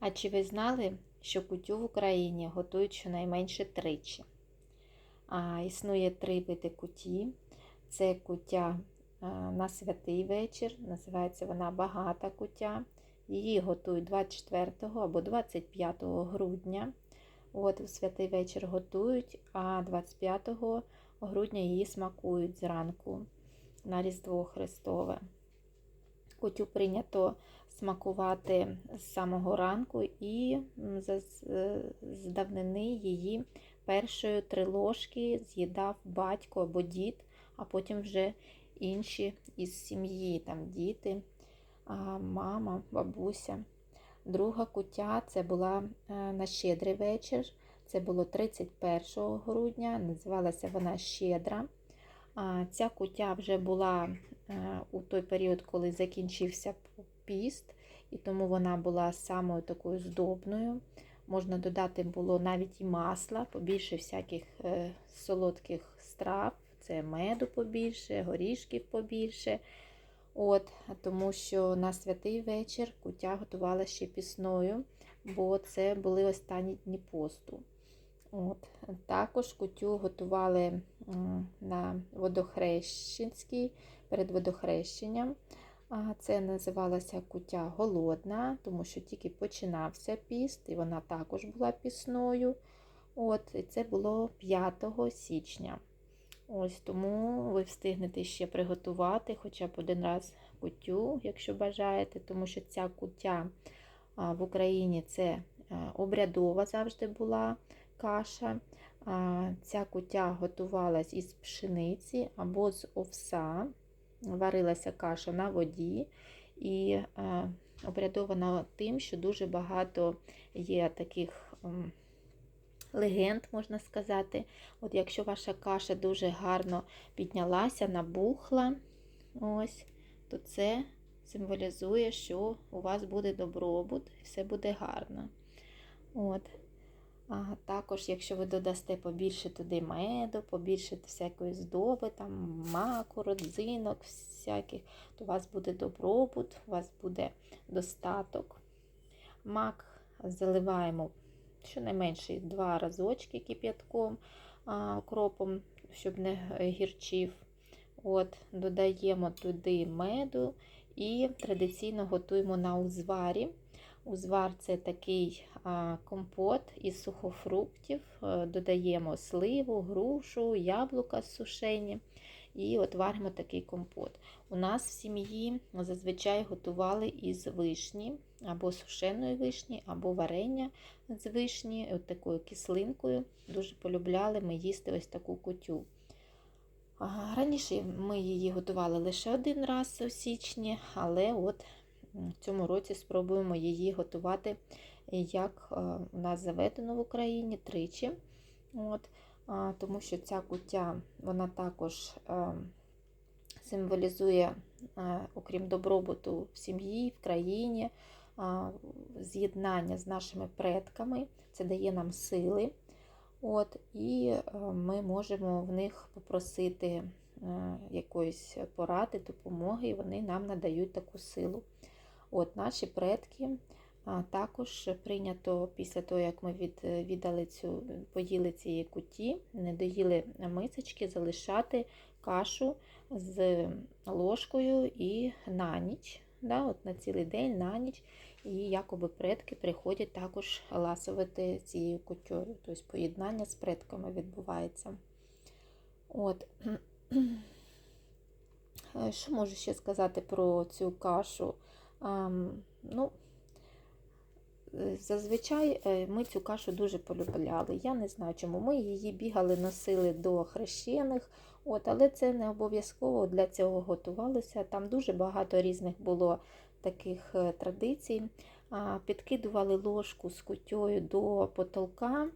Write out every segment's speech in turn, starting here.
А чи ви знали, що кутю в Україні готують щонайменше тричі? А, Існує три види куті. Це куття на святий вечір, називається вона багата куття. Її готують 24 або 25 грудня. От, у святий вечір готують, а 25 грудня її смакують зранку на Різдво Христове. Кутю прийнято смакувати з самого ранку і з давнини її першою три ложки з'їдав батько або дід, а потім вже інші із сім'ї, там діти, мама, бабуся. Друга куття це була на щедрий вечір. Це було 31 грудня, називалася вона Щедра. Ця куття вже була у той період, коли закінчився піст, і тому вона була самою такою здобною. Можна додати було навіть і масла, побільше всяких е, солодких страв, це меду побільше, горішків побільше. От, Тому що на святий вечір куття готувала ще пісною, бо це були останні дні посту. От. Також кутю готували на водохрещенській перед водохрещенням. Це називалася кутя голодна, тому що тільки починався піст, і вона також була пісною. От, І це було 5 січня. Ось Тому ви встигнете ще приготувати хоча б один раз кутю, якщо бажаєте, тому що ця кутя в Україні це обрядова завжди була каша. Ця кутя готувалась із пшениці або з овса варилася каша на воді і обрядована тим, що дуже багато є таких легенд, можна сказати. От Якщо ваша каша дуже гарно піднялася, набухла, ось, то це символізує, що у вас буде добробут і все буде гарно. От. Також, якщо ви додасте побільше туди меду, побільше всякої здоби, там маку, родзинок, всяких, то у вас буде добробут, у вас буде достаток. Мак заливаємо щонайменше два разочки кип'ятком, кропом, щоб не гірчив. От, Додаємо туди меду і традиційно готуємо на узварі. Узвар це такий компот із сухофруктів, е, додаємо сливу, грушу, яблука сушені і от варимо такий компот. У нас в сім'ї зазвичай готували із вишні, або сушеної вишні, або варення з вишні, от такою кислинкою. Дуже полюбляли ми їсти ось таку кутю. Раніше ми її готували лише один раз у січні, але от в цьому році спробуємо її готувати, як е, у нас заведено в Україні тричі. От, Тому що ця куття вона також е, символізує, е, окрім добробуту в сім'ї, в країні, з'єднання з нашими предками, це дає нам сили. От, І ми можемо в них попросити якоїсь поради, допомоги, і вони нам надають таку силу. От Наші предки також прийнято після того, як ми від, віддали цю, поїли цієї куті, не доїли мисочки, залишати кашу з ложкою і на ніч. Да, от На цілий день, на ніч. І якоби предки приходять також ласувати цією кутьою. Тобто поєднання з предками відбувається. От. Що можу ще сказати про цю кашу? Ну, е, Зазвичай е, ми цю кашу дуже полюбляли. Я не знаю, чому ми її бігали, носили до хрещених, от, але це не обов'язково для цього готувалося. Там дуже багато різних було таких е, традицій. Підкидували ложку з кутьою до потолка,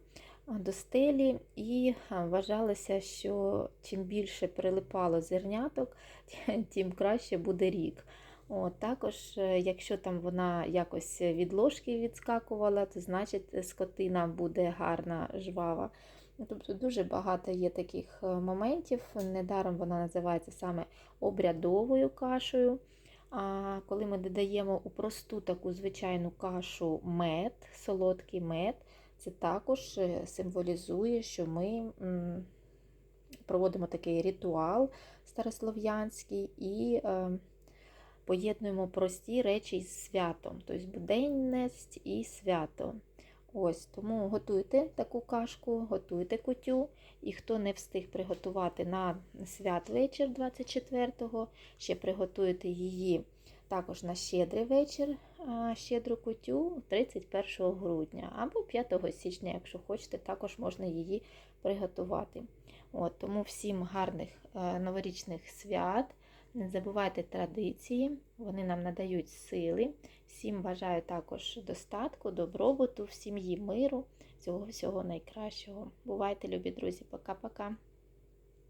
до стелі, і вважалося, що чим більше прилипало зерняток, тим краще буде рік. От, Також, е, якщо там вона якось від ложки відскакувала, то значить скотина буде гарна, жвава. Ну, тобто Дуже багато є таких е, моментів. Недаром вона називається саме обрядовою кашею. А коли ми додаємо у просту таку звичайну кашу мед, солодкий мед, це також е, символізує, що ми проводимо такий ритуал старослов'янський і е, поєднуємо прості речі із святом, тобто буденність і свято. Ось тому готуйте таку кашку, готуйте кутю. І хто не встиг приготувати на святвечір 24-го, ще приготуєте її також на щедрий вечір, щедру кутю 31 грудня або 5 січня, якщо хочете, також можна її приготувати. От, тому всім гарних е, новорічних свят. Не забувайте традиції, вони нам надають сили. Всім бажаю також достатку, добробуту, в сім'ї миру, всього всього найкращого. Бувайте, любі друзі, пока-пока.